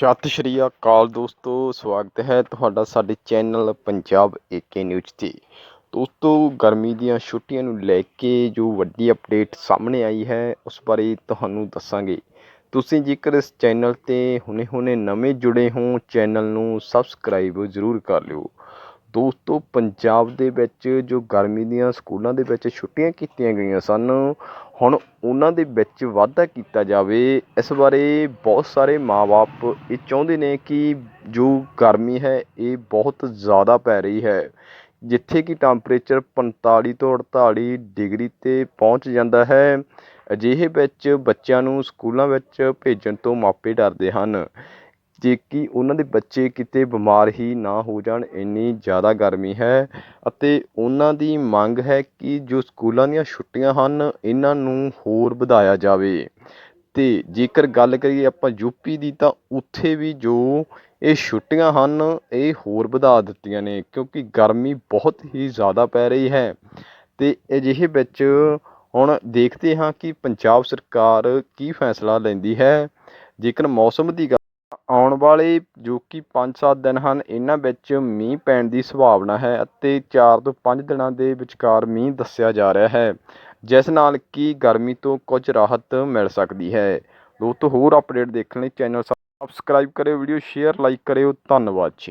ਸਤਿ ਸ਼੍ਰੀ ਅਕਾਲ ਦੋਸਤੋ, ਸਵਾਗਤ ਹੈ ਤੁਹਾਡਾ ਸਾਡੇ ਚੈਨਲ ਪੰਜਾਬ ਏਕੇ ਨਿਊਜ਼ ਤੇ। ਦੋਸਤੋ, ਗਰਮੀ ਦੀਆਂ ਛੁੱਟੀਆਂ ਨੂੰ ਲੈ ਕੇ ਜੋ ਵੱਡੀ ਅਪਡੇਟ ਸਾਹਮਣੇ ਆਈ ਹੈ, ਉਸ ਬਾਰੇ ਤੁਹਾਨੂੰ ਦੱਸਾਂਗੇ। ਤੁਸੀਂ ਜੇਕਰ ਇਸ ਚੈਨਲ ਤੇ ਹੁਣੇ-ਹੁਣੇ ਨਵੇਂ ਜੁੜੇ ਹੋ, ਚੈਨਲ ਨੂੰ ਸਬਸਕ੍ਰਾਈਬ ਜ਼ਰੂਰ ਕਰ ਲਿਓ। ਦੋਸਤੋ, ਪੰਜਾਬ ਦੇ ਵਿੱਚ ਜੋ ਗਰਮੀ ਦੀਆਂ ਸਕੂਲਾਂ ਦੇ ਵਿੱਚ ਛੁੱਟੀਆਂ ਕੀਤੀਆਂ ਗਈਆਂ ਸਨ, ਹੁਣ ਉਹਨਾਂ ਦੇ ਵਿੱਚ ਵਾਧਾ ਕੀਤਾ ਜਾਵੇ, ਇਸ ਬਾਰੇ ਬਹੁਤ ਸਾਰੇ ਮਾਂ ਬਾਪ ਇਹ ਚਾਹੁੰਦੇ ਨੇ ਕਿ ਜੋ ਗਰਮੀ ਹੈ, ਇਹ ਬਹੁਤ ਜ਼ਿਆਦਾ ਪੈ ਰਹੀ ਹੈ। ਜਿੱਥੇ ਕਿ ਟੈਂਪਰੇਚਰ 45 ਤੋਂ 48 ਡਿਗਰੀ ਤੇ ਪਹੁੰਚ ਜਾਂਦਾ ਹੈ, ਅਜਿਹੇ ਵਿੱਚ ਬੱਚਿਆਂ ਨੂੰ ਸਕੂਲਾਂ ਵਿੱਚ ਭੇਜਣ ਤੋਂ ਮਾਪੇ ਡਰਦੇ ਹਨ। ਜੇ ਕਿ ਉਹਨਾਂ ਦੇ ਬੱਚੇ ਕਿਤੇ ਬਿਮਾਰ ਹੀ ਨਾ ਹੋ ਜਾਣ, ਇੰਨੀ ਜ਼ਿਆਦਾ ਗਰਮੀ ਹੈ ਅਤੇ ਉਹਨਾਂ ਦੀ ਮੰਗ ਹੈ ਕਿ ਜੋ ਸਕੂਲਾਂ ਦੀਆਂ ਛੁੱਟੀਆਂ ਹਨ, ਇਹਨਾਂ ਨੂੰ ਹੋਰ ਵਧਾਇਆ ਜਾਵੇ। ਅਤੇ ਜੇਕਰ ਗੱਲ ਕਰੀਏ ਆਪਾਂ ਯੂਪੀ ਦੀ, ਤਾਂ ਉੱਥੇ ਵੀ ਜੋ ਇਹ ਛੁੱਟੀਆਂ ਹਨ, ਇਹ ਹੋਰ ਵਧਾ ਦਿੱਤੀਆਂ ਨੇ, ਕਿਉਂਕਿ ਗਰਮੀ ਬਹੁਤ ਹੀ ਜ਼ਿਆਦਾ ਪੈ ਰਹੀ ਹੈ। ਅਤੇ ਅਜਿਹੇ ਵਿੱਚ ਹੁਣ ਦੇਖਦੇ ਹਾਂ ਕਿ ਪੰਜਾਬ ਸਰਕਾਰ ਕੀ ਫੈਸਲਾ ਲੈਂਦੀ ਹੈ। ਜੇਕਰ ਮੌਸਮ ਦੀ ਗੱਲ ਆਉਣ ਵਾਲੇ ਜੋ ਕਿ 5-7 ਦਿਨ ਹਨ, ਇਹਨਾਂ ਵਿੱਚ ਮੀਂਹ ਪੈਣ ਦੀ ਸੰਭਾਵਨਾ ਹੈ ਅਤੇ ਚਾਰ ਤੋਂ ਪੰਜ ਦਿਨਾਂ ਦੇ ਵਿਚਕਾਰ ਮੀਂਹ ਦੱਸਿਆ ਜਾ ਰਿਹਾ ਹੈ, ਜਿਸ ਨਾਲ ਕਿ ਗਰਮੀ ਤੋਂ ਕੁਝ ਰਾਹਤ ਮਿਲ ਸਕਦੀ ਹੈ। ਦੋਸਤੋ, ਹੋਰ ਅਪਡੇਟ ਦੇਖਣ ਲਈ ਚੈਨਲ ਸਬਸਕ੍ਰਾਈਬ ਕਰਿਓ ਵੀਡੀਓ ਸ਼ੇਅਰ ਲਾਈਕ ਕਰਿਓ, ਧੰਨਵਾਦ ਜੀ।